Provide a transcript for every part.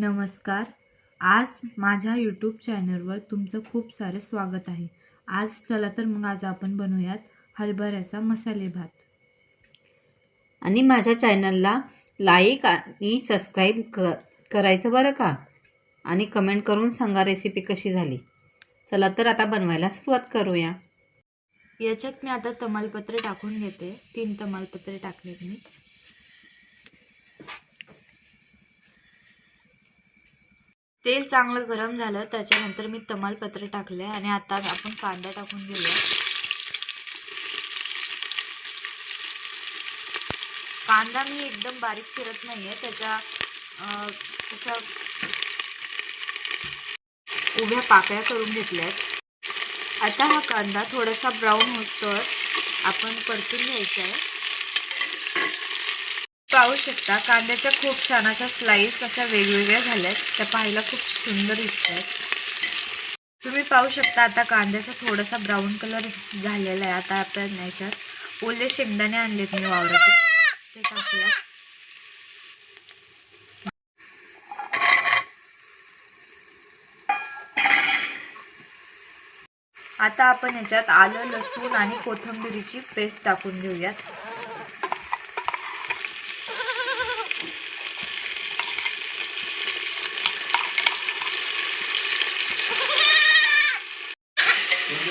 नमस्कार. आज माझ्या यूट्यूब चॅनलवर तुमचं खूप सारं स्वागत आहे. आज चला तर मग आज आपण बनवूयात हरभऱ्याचा मसाले भात. आणि माझ्या चॅनलला लाईक आणि सबस्क्राईब क करायचं बरं का? आणि कमेंट करून सांगा रेसिपी कशी झाली. चला तर आता बनवायला सुरुवात करूया. याच्यात मी आता तमालपत्र टाकून घेते. तीन तमालपत्रे टाकलेत मी. तेल चांगलं गरम झालं त्याच्यानंतर मी तमालपत्र टाकले आणि आता आपण कांदा टाकून घेऊया. कांदा मी एकदम बारीक चिरत नाहीये त्याच्या त्याच्या उभ्या पाकळ्या करून घेतल्यात. आता हा कांदा थोडासा ब्राऊन होतोय. आपण परतून घ्यायचा आहे पाहू शकता. कांद्याच्या खूप छान अशा स्लाईस अशा वेगवेगळ्या झाल्या आहेत त्या पाहायला खूप सुंदर दिसत आहेत तुम्ही पाहू शकता आता कांद्याचा थोडासा ब्राऊन कलर झालेला आहे. आता आपण याच्यात ओले शेंगदाणे आणलेत मी वावरात ते टाकूया. आता आपण याच्यात आलं लसूण आणि कोथिंबिरीची पेस्ट टाकून घेऊयात.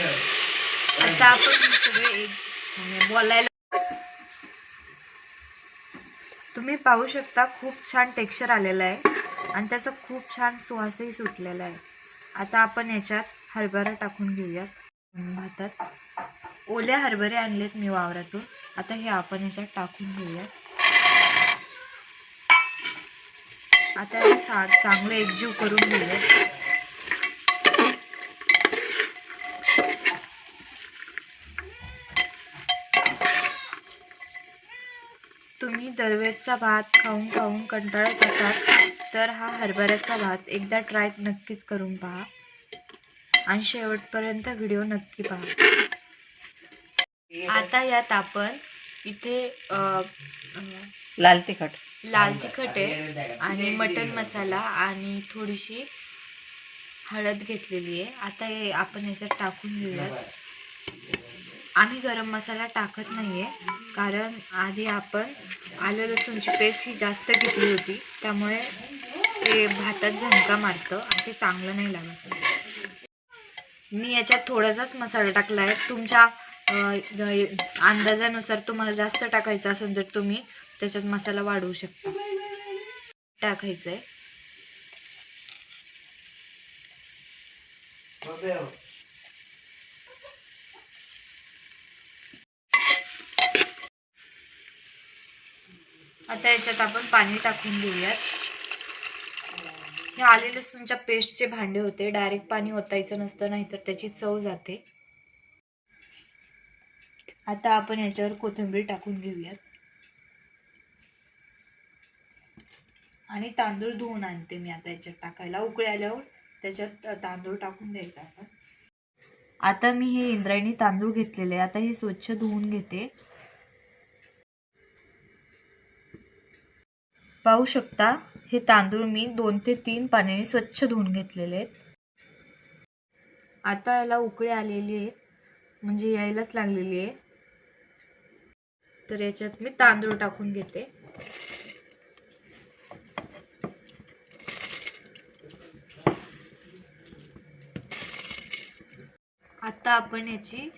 आता आपण सगळे एक म्हणजे बोलायला तुम्ही पाहू शकता खूप छान टेक्स्चर आलेलं आहे आणि त्याचा खूप छान सुवासही सुटलेला आहे. आता आपण याच्यात हरभरा टाकून घेऊयात. भातात ओल्या हरभरे आणलेत मी वावरातून. आता हे आपण याच्यात टाकून घेऊयात. आता हे सा चांगलं एकजीव करून घेऊयात. दरवेळचा भात खाऊन खाऊन कंटाळत असाल तर हा हरभऱ्याचा भात एकदा ट्राय नक्कीच करून पहा. आणि शेवटपर्यंत व्हिडिओ नक्की पहा. आता यात आपण इथे लाल तिखट. लाल तिखट आहे आणि मटन मसाला आणि थोडीशी हळद घेतलेली आहे. आता हे आपण याच्यात टाकून घेऊयात. आम्ही गरम मसाला टाकत नाही आहे कारण आधी आपण आलं लसूणची पेस्ट ही जास्त घेतली होती. त्यामुळे ते भातात झणका मारतं आणि ते चांगलं नाही लागत. मी याच्यात थोडासाच मसाला टाकला आहे तुमच्या अंदाजानुसार तुम्हाला जास्त टाकायचं असेल तर तुम्ही त्याच्यात मसाला वाढवू शकता. टाकायचं आहे आता याच्यात आपण पाणी टाकून घेऊयात. हे आले लसूणच्या पेस्टचे भांडे होते. डायरेक्ट पाणी ओतायचं नसतं नाहीतर त्याची चव जाते. आता आपण याच्यावर कोथिंबीर टाकून घेऊयात. आणि तांदूळ धुवून आणते मी आता याच्यात टाकायला. उकळ्याल्यावर त्याच्यात तांदूळ टाकून द्यायचा आपण आता मी हे इंद्रायणी तांदूळ घेतलेले आता हे स्वच्छ धुवून घेते. पाहू शकता हे तांदूळ मी दोन ते तीन पाण्याने स्वच्छ धुवून घेतलेले आहेत. आता याला उकळी आलेली आहे म्हणजे यायलाच लागलेली आहे. तर याच्यात मी तांदूळ टाकून घेते. आता आपण याची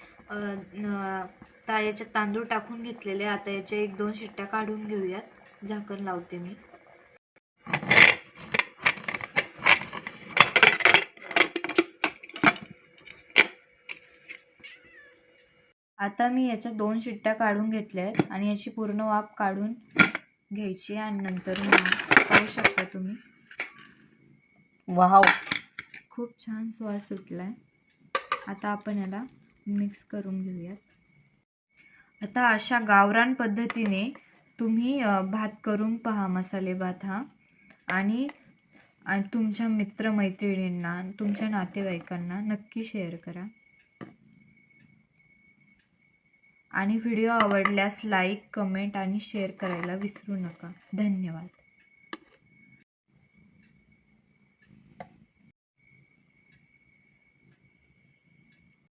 ता याच्यात तांदूळ टाकून घेतलेले आता याच्या एक दोन शिट्ट्या काढून घेऊयात. झाकण लावते मी. आता मी याच्या दोन शिट्ट्या काढून घेतल्या आहेत आणि याची पूर्ण वाफ काढून घ्यायची आणि नंतर पाहू शकता तुम्ही. वाव! खूप छान सुवास सुटला आहे आता आपण याला मिक्स करून घेऊयात. आता अशा गावरान पद्धतीने तुम्ही भात करून पहा मसाले भात हा. आणि आणि तुमच्या मित्रमैत्रिणींना तुमच्या नातेवाईकांना नक्की शेअर करा. आणि व्हिडिओ आवडल्यास लाईक कमेंट आणि शेअर करायला विसरू नका. धन्यवाद.